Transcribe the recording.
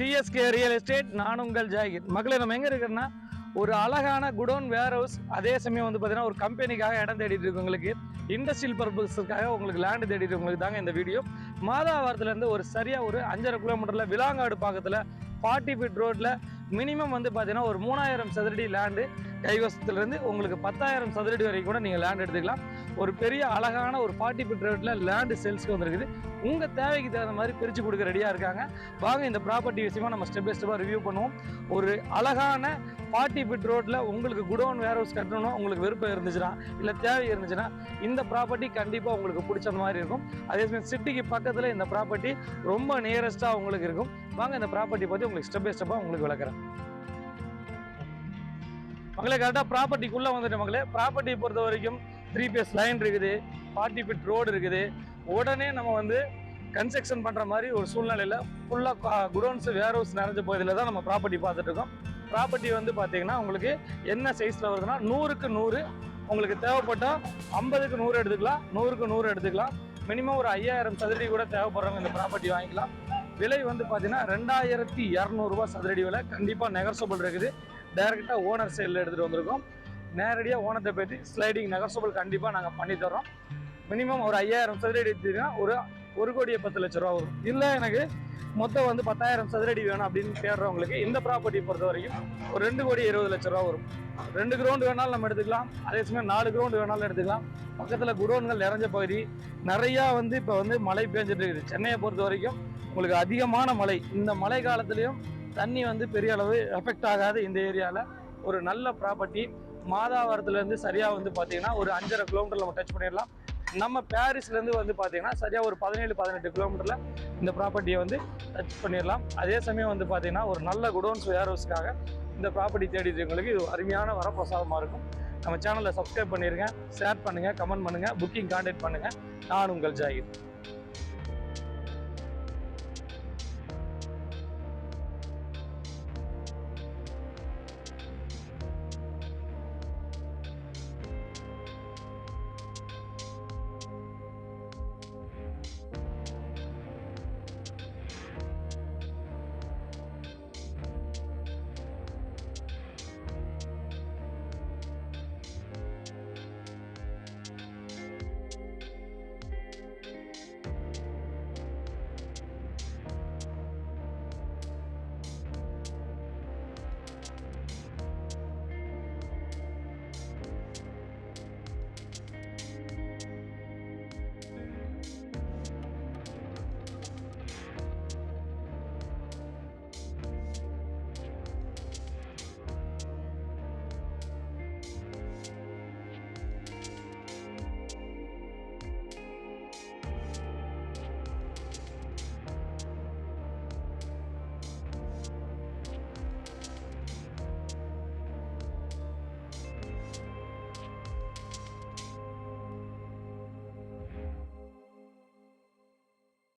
CSK real estate நான் உங்கள் ஜாகிர். மக்களை நம்ம எங்கே இருக்கிறோன்னா ஒரு அழகான குடோன் வேர் ஹவுஸ் அதே சமயம் வந்து பார்த்தீங்கன்னா ஒரு கம்பெனிக்காக இடம் தேடிட்டு இருக்கவங்களுக்கு இண்டஸ்ட்ரியல் பர்பஸுக்காக உங்களுக்கு லேண்டு தேடிட்டு இருக்கவங்களுக்கு தாங்க இந்த வீடியோ மாதாவாரத்துலேருந்து ஒரு சரியாக ஒரு அஞ்சரை கிலோமீட்டரில் விலாங்காடு பக்கத்தில் ஃபார்ட்டி ஃபீட் ரோட்டில் மினிமம் வந்து பார்த்தீங்கன்னா ஒரு மூணாயிரம் சதுரடி லேண்டு கைவசத்துலேருந்து உங்களுக்கு பத்தாயிரம் சதுரடி வரைக்கும் கூட நீங்கள் லேண்ட் எடுத்துக்கலாம். ஒரு பெரிய அழகான ஒரு ஃபார்ட்டி ஃபிட் ரோட்டில் லேண்டு சேல்ஸ்க்கு வந்திருக்குது. உங்கள் தேவைக்கு தகுந்த மாதிரி பிரித்து கொடுக்க ரெடியாக இருக்காங்க. வாங்க இந்த ப்ராப்பர்ட்டி விஷயமா நம்ம ஸ்டெப் பை ஸ்டெப்பாக ரிவ்யூ பண்ணுவோம். ஒரு அழகான ஃபார்ட்டி ஃபிட் ரோட்டில் உங்களுக்கு குடோன் வேர் ஹவுஸ் கட்டணும் உங்களுக்கு விருப்பம் இருந்துச்சுன்னா இல்லை தேவை இருந்துச்சுன்னா இந்த ப்ராப்பர்ட்டி கண்டிப்பாக உங்களுக்கு பிடிச்ச மாதிரி இருக்கும். அதே சமயம் சிட்டிக்கு பக்கத்தில் இந்த ப்ராப்பர்ட்டி ரொம்ப நியரஸ்ட்டாக உங்களுக்கு இருக்கும். வாங்க இந்த ப்ராப்பர்ட்டி பற்றி உங்களுக்கு ஸ்டெப் பை ஸ்டெப்பாக உங்களுக்கு விளக்குறேன். மகளே கரெக்டாக ப்ராப்பர்ட்டிக்குள்ளே வந்துட்டு மகளே ப்ராப்பர்ட்டி பொறுத்த வரைக்கும் த்ரீ பேஸ் லைன் இருக்குது. ஃபார்ட்டி ஃபீட் ரோடு இருக்குது. உடனே நம்ம வந்து கன்ஸ்ட்ரக்ஷன் பண்ணுற மாதிரி ஒரு சூழ்நிலையில் ஃபுல்லாக குடோன்ஸ் வேர் ஹவுஸ் நிறைஞ்ச பகுதியில் தான் நம்ம ப்ராப்பர்ட்டி பார்த்துட்ருக்கோம் ப்ராப்பர்ட்டி வந்து பார்த்தீங்கன்னா உங்களுக்கு என்ன சைஸில் வருதுன்னா நூறுக்கு நூறு. உங்களுக்கு தேவைப்பட்டால் ஐம்பதுக்கு நூறு எடுத்துக்கலாம் நூறுக்கு நூறு எடுத்துக்கலாம். மினிமம் ஒரு ஐயாயிரம் சதுரடி கூட தேவைப்படுறவங்க இந்த ப்ராப்பர்ட்டி வாங்கிக்கலாம். விலை வந்து பார்த்தீங்கன்னா ரெண்டாயிரத்தி இரநூறுபா சதுரடி விலை. கண்டிப்பாக நெகர்சபிள் இருக்குது. டைரெக்டாக ஓனர் சைடில் எடுத்துகிட்டு வந்திருக்கோம். நேரடியாக ஓனத்தை பற்றி ஸ்லைடிங் நெகர்சபிள் கண்டிப்பாக நாங்கள் பண்ணி தரோம் மினிமம் ஒரு ஐயாயிரம் சதுரடி எடுத்தீங்கன்னா ஒரு ஒரு கோடியே பத்து லட்ச ரூபா வரும். இல்லை எனக்கு மொத்தம் வந்து பத்தாயிரம் சதுரடி வேணும் அப்படின்னு தேடுறவங்களுக்கு இந்த ப்ராப்பர்ட்டி பொறுத்த வரைக்கும் ஒரு ரெண்டு கோடி இருபது லட்ச ரூபா வரும். ரெண்டு கிரவுண்டு வேணாலும் நம்ம எடுத்துக்கலாம். அதே சமயம் நாலு கிரவுண்டு வேணாலும் எடுத்துக்கலாம். பக்கத்தில் குடோன்கள் நிறைஞ்ச பகுதி. நிறையா வந்து இப்போ வந்து மழை பெஞ்சிட்டு இருக்குது. சென்னையை பொறுத்த வரைக்கும் உங்களுக்கு அதிகமான மழை. இந்த மழை காலத்துலேயும் தண்ணி வந்து பெரிய அளவு எஃபெக்ட் ஆகாது இந்த ஏரியாவில் ஒரு நல்ல ப்ராப்பர்ட்டி மாதாவரத்துலேருந்து சரியாக வந்து பார்த்தீங்கன்னா ஒரு அஞ்சரை கிலோமீட்டரில் நம்ம டச் பண்ணிடலாம். நம்ம பாரிஸ்லேருந்து வந்து பார்த்தீங்கன்னா சரியாக ஒரு பதினேழு பதினெட்டு கிலோமீட்டரில் இந்த ப்ராப்பர்ட்டியை வந்து டச் பண்ணிடலாம். அதே சமயம் வந்து பார்த்தீங்கன்னா ஒரு நல்ல குடோன்ஸ் வேர் ஹவுஸ்க்காக இந்த ப்ராப்பர்ட்டி தேடிட்டு இது அருமையான வரப்பிரசாதமாக இருக்கும். நம்ம சேனலை சப்ஸ்கிரைப் பண்ணிருங்க ஷேர் பண்ணுங்கள் கமெண்ட் பண்ணுங்கள் புக்கிங் கான்டாக்ட் பண்ணுங்கள் நான் உங்கள் ஜாகிர்.